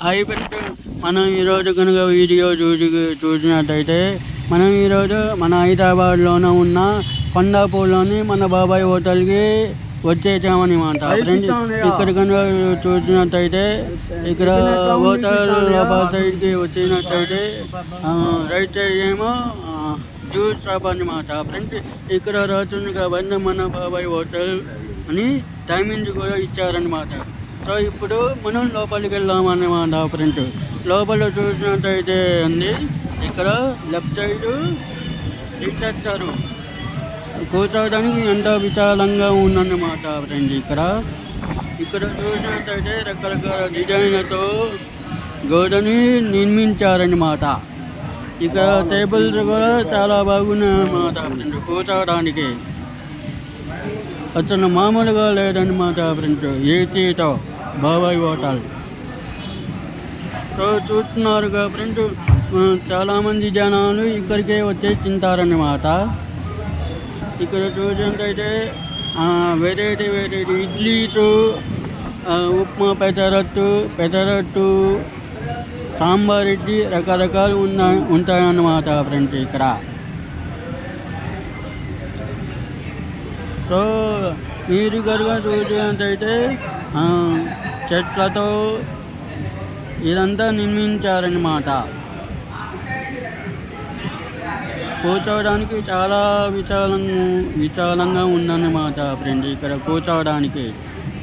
Hi friends మనం ఈరోజు కనుక వీడియో చూసి చూసినట్టయితే మనం ఈరోజు మన హైదరాబాద్లోనే ఉన్న కొండాపూర్లోని మన బాబాయ్ హోటల్కి వచ్చేసామన్నమాట ఫ్రెండ్స్ ఇక్కడ కనుక చూసినట్టయితే ఇక్కడ హోటల్ సైడ్కి వచ్చినట్టయితే రైట్ సైడ్ ఏమో జ్యూస్ షాప్ అన్నమాట. ఫ్రెండ్స్ ఇక్కడ రాస్తుంది కాబట్టి మన బాబాయ్ హోటల్ అని టైమింగ్ కూడా ఇచ్చారనమాట సో ఇప్పుడు మనం లోపలికి వెళ్దామన్నమాట ఫ్రెండ్ లోపల చూసినట్టయితే అండి ఇక్కడ లెఫ్ట్ సైడ్ ఇచ్చారు కూర్చోవడానికి ఎంతో విశాలంగా ఉందన్నమాట ఫ్రెండ్ ఇక్కడ. ఇక్కడ చూసినట్టయితే రకరకాల డిజైన్లతో గోడని నిర్మించారన్నమాట. ఇక్కడ టేబుల్స్ కూడా చాలా బాగున్నాయి అన్నమాట ఫ్రెండ్ కూర్చోవడానికి. అతను మామూలుగా లేదన్నమాట ఫ్రెండ్స్ ఏసీతో బాబాయ్ హోటల్. సో చూస్తున్నారుగా ఫ్రెండ్స్ చాలామంది జనాలు ఇక్కడికే వచ్చి తింటారన్నమాట. ఇక్కడ చూసినట్టయితే వెరైటీ వెరైటీ ఇడ్లీస్ ఉప్మా పెసరట్టు పెసరట్టు సాంబార్ ఇడ్లీ రకరకాలు ఉన్న ఉంటాయన్నమాట ఫ్రెండ్స్ ఇక్కడ. సో మీరు కనుక చూసినట్టయితే ఆ, చెట్లతో ఇదంతా నిర్మించారన్నమాట. కూర్చోవడానికి చాలా విశాలంగా విశాలంగా ఉందన్నమాట ఫ్రెండ్ ఇక్కడ కూర్చోవడానికి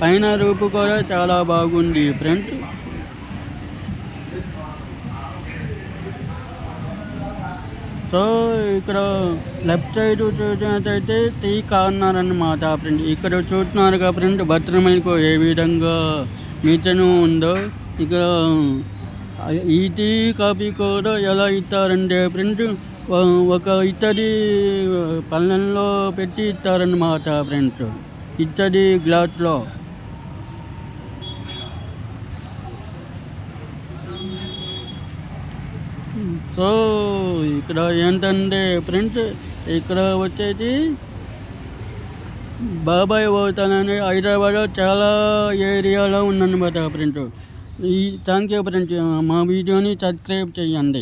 పైన రూపు కూడా చాలా బాగుంది ఫ్రెండ్ సో ఇక్కడ లెఫ్ట్ సైడ్ చూసినట్టయితే టీ కార్నర్ అన్నమాట ఫ్రెండ్ ఇక్కడ చూస్తున్నారుగా ఫ్రెండ్ బటర్ ఏ విధంగా మీచను ఉందో ఇక్కడ ఈ టీ కాఫీ కూడా ఎలా ఇస్తారంటే ఫ్రెండ్ ఒక ఇత్తడి పళ్ళెంలో పెట్టి ఇస్తారన్నమాట ఫ్రెండ్స్ ఇత్తడి గ్లాస్లో. సో ఇక్కడ ఏంటంటే ఫ్రెండ్స్ ఇక్కడ వచ్చేది బాబాయ్ హోటల్ అనే హైదరాబాద్లో చాలా ఏరియాలో ఉందన్నమాట ప్రింట్. ఈ థ్యాంక్ యూ ఫ్రెండ్స్ మా వీడియోని సబ్స్క్రైబ్ చేయండి.